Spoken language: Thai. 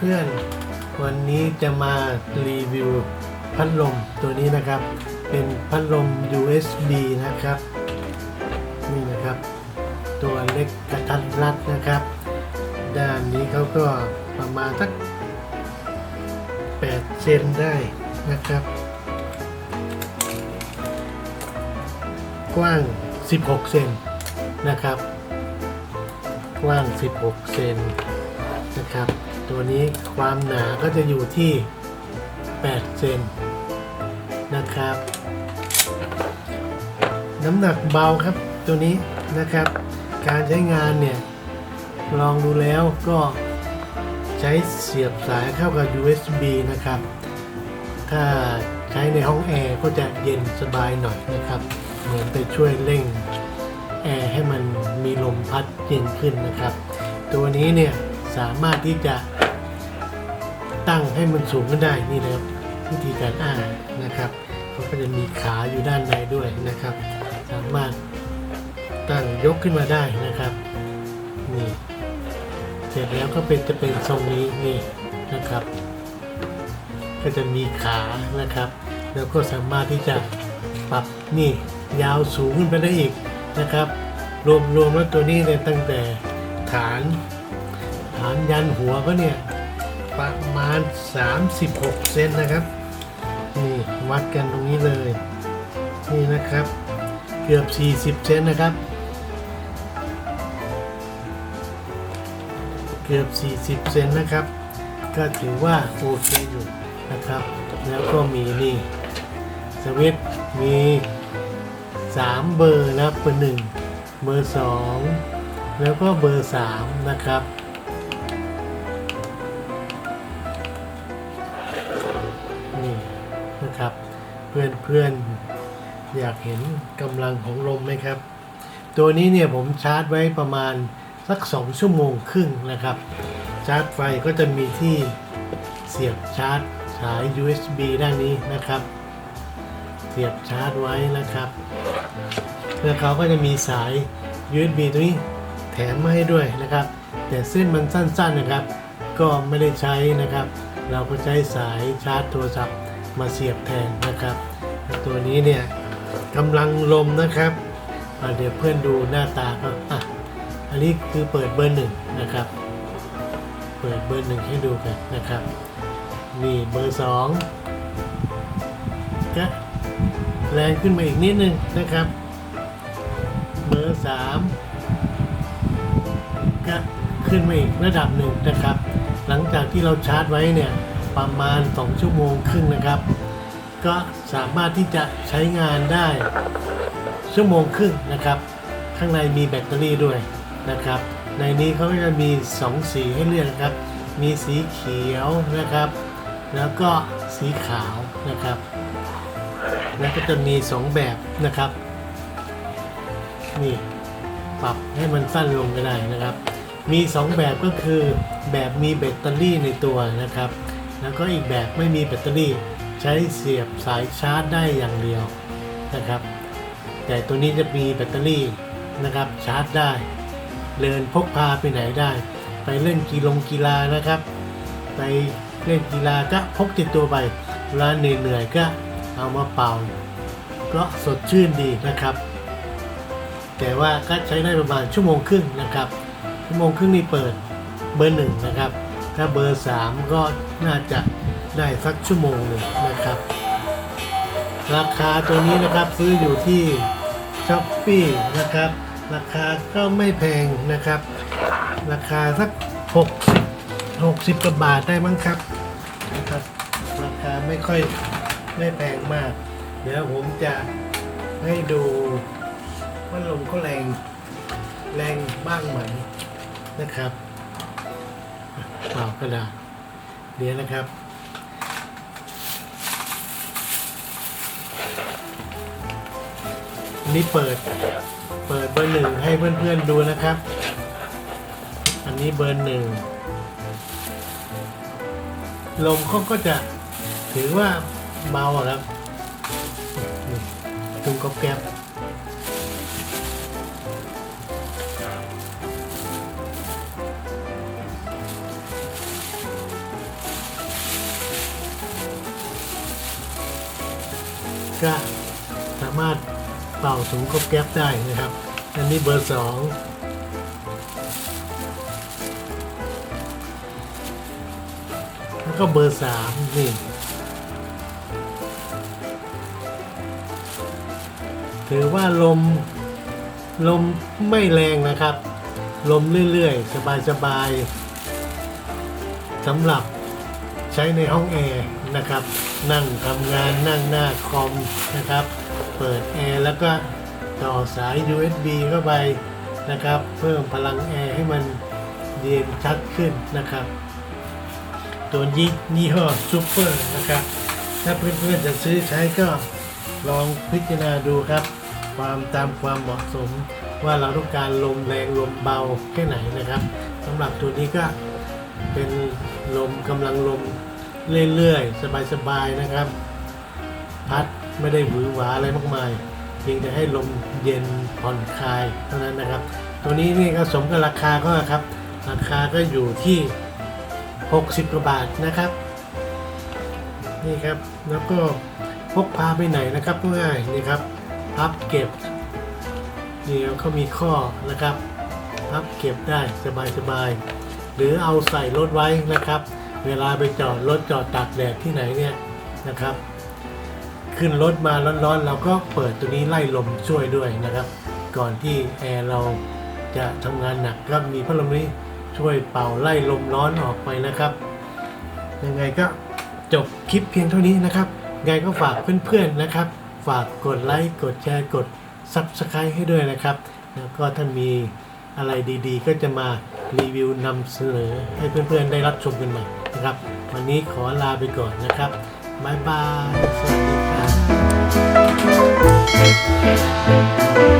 เพื่อน วันนี้จะมารีวิวพัดลมตัวนี้นะครับ เป็นพัดลม USB นะครับ นี่นะครับ ตัวเล็กกระทัดรัดนะครับ ด้านนี้เขาก็ประมาณสัก8เซนได้นะครับ กว้าง 16 เซนนะครับ กว้าง 16 เซนนะครับ ตัวนี้ความหนาก็จะอยู่ที่ 8 เซนนะครับ น้ำหนักเบาครับตัวนี้นะครับ การใช้งานเนี่ย ลองดูแล้วก็ใช้เสียบสายเข้ากับ USB นะครับ ถ้าใช้ในห้องแอร์ก็จะเย็นสบายหน่อยนะครับ เหมือนไปช่วยเร่งแอร์ให้มันมีลมพัดเย็นขึ้นนะครับ ตัวนี้เนี่ย สามารถที่จะตั้งให้มันสูงขึ้นได้นี่นะครับวิธีการอ้านะครับเขาก็จะมีขาอยู่ด้านในด้วยนะครับ สามารถตั้งยกขึ้นมาได้นะครับนี่เสร็จแล้วก็เป็นจะเป็นทรงนี้นี่นะครับ ก็จะมีขานะครับ แล้วก็สามารถที่จะปรับนี่ยาวสูงขึ้นไปได้อีกนะครับ รวมรวมแล้วตัวนี้เนี่ยตั้งแต่ฐาน ฐานยันหัวก็เนี่ยประมาณ 36 เซนนะครับ นี่วัดกันตรงนี้เลย นี่นะครับ เกือบ 40 เซนนะครับ เกือบ 40 เซนนะครับ ก็ถือว่าโอเคอยู่นะครับ แล้วก็มีนี่สวิตมี 3 เบอร์นะเบอร์1เบอร์ 2 แล้วก็เบอร์ 3 นะครับ นะครับ เพื่อนเพื่อนๆอยากเห็นกำลังของลมไหมครับ ตัวนี้เนี่ยผมชาร์จไว้ประมาณสัก 2 ชั่วโมงครึ่งนะครับ ชาร์จไฟก็จะมีที่เสียบชาร์จสาย USB ด้านนี้นะครับ เสียบชาร์จไว้นะครับแล้วเขาก็จะมีสาย USB ตัวนี้แถมมาให้ด้วยนะครับ แต่เส้นมันสั้นๆนะครับ ก็ไม่ได้ใช้นะครับ เราก็ใช้สายชาร์จโทรศัพท์ มาเสียบแทนนะครับ ตัวนี้เนี่ยกำลังลมนะครับเดี๋ยวเพื่อนดูหน้าตาก็อะอันนี้คือเปิดเบอร์หนึ่งนะครับ เปิดเบอร์หนึ่งให้ดูกันนะครับ นี่เบอร์สองก็แรงขึ้นมาอีกนิดนึงนะครับ เบอร์สามก็ขึ้นมาอีกระดับหนึ่งนะครับ หลังจากที่เราชาร์จไว้เนี่ย ประมาณ 2 ชั่วโมงครึ่งนะครับ ก็สามารถที่จะใช้งานได้ชั่วโมงครึ่งนะครับ ข้างในมีแบตเตอรี่ด้วยนะครับ ในนี้เขาก็จะมี 2 สีให้เลือกนะครับ มีสีเขียวนะครับ แล้วก็สีขาวนะครับ แล้วก็จะมี 2 แบบนะครับนี่ปรับให้มันสั้นลงก็ได้นะครับ มี 2 แบบก็คือแบบมีแบตเตอรี่ในตัวนะครับ แล้วก็อีกแบบไม่มีแบตเตอรี่ใช้เสียบสายชาร์จได้อย่างเดียวนะครับ แต่ตัวนี้จะมีแบตเตอรี่นะครับชาร์จได้ เดินพกพาไปไหนได้ ไปเล่นกีฬงกีฬานะครับ ไปเล่นกีฬาก็พกติดตัวไปเวลาเหนื่อยๆก็เอามาเป่าก็สดชื่นดีนะครับ แต่ว่าก็ใช้ได้ประมาณชั่วโมงครึ่งนะครับ ชั่วโมงครึ่งนี่เปิดเบอร์หนึ่งนะครับ ถ้าเบอร์สามก็น่าจะได้สักชั่วโมงหนึ่งนะครับ ราคาตัวนี้นะครับซื้ออยู่ที่ช้อปปี้นะครับ ราคาก็ไม่แพงนะครับ ราคาสัก6 60กว่าบาทได้มั้งครับนะครับ ราคาไม่ค่อยไม่แพงมาก เดี๋ยวผมจะให้ดูว่าลมก็แรงแรงบ้างไหมนะครับ ล่ากระดาษเดี๋ยวนะครับอันนี้เปิด เปิดเบอร์หนึ่งให้เพื่อนๆดูนะครับ อันนี้เบอร์หนึ่ง ลมเขาก็จะถือว่าเบาครับนี่ตุ้งกอบแก๊บ ก็สามารถเป่าถุงกบแก๊บได้นะครับ อันนี้เบอร์สองแล้วก็เบอร์สามนี่ถือว่าลมลมไม่แรงนะครับ ลมเรื่อยๆ สบายๆสำหรับใช้ในห้องแอร์ นะครับ นั่งทำงานนั่งหน้าคอมนะครับ เปิดแอร์แล้วก็ต่อสาย USB เข้าไปนะครับ เพิ่มพลังแอร์ให้มันเย็นชัดขึ้นนะครับ ตัวนี้ยี่ห้อซูเปอร์นะครับ ถ้าเพื่อนๆจะซื้อใช้ก็ลองพิจารณาดูครับ ความตามความเหมาะสมว่าเราต้องการลมแรงลมเบาแค่ไหนนะครับสำหรับตัวนี้ก็เป็นลมกำลังลม เรื่อยๆ สบายๆนะครับ พัดไม่ได้หวือหวาอะไรมากมายเพียงแต่ให้ลมเย็นผ่อนคลายเท่านั้นนะครับ ตัวนี้นี่ก็สมกับราคาก็ครับ ราคาก็อยู่ที่ 60กว่าบาทนะครับ นี่ครับแล้วก็พกพาไปไหนนะครับง่ายนี่ครับพับเก็บนี่เขามีข้อนะครับพับเก็บได้สบายๆหรือเอาใส่รถไว้นะครับ เวลาไปจอดรถจอดตากแดดที่ไหนเนี่ยนะครับ ขึ้นรถมาร้อนๆ เราก็เปิดตัวนี้ไล่ลมช่วยด้วยนะครับ ก่อนที่แอร์เราจะทำงานหนักก็มีพัดลมนี้ช่วยเป่าไล่ลมร้อนออกไปนะครับ ยังไงก็จบคลิปเพียงเท่านี้นะครับยังไงก็ฝากเพื่อนๆนะครับ ฝากกดไลค์กดแชร์กด Subscribe ให้ด้วยนะครับ แล้วก็ถ้ามีอะไรดีๆ ก็จะมารีวิวนำเสนอให้เพื่อนๆได้รับชมกันใหม่ นะครับ วันนี้ขอลาไปก่อนนะครับบายบาย สวัสดีครับ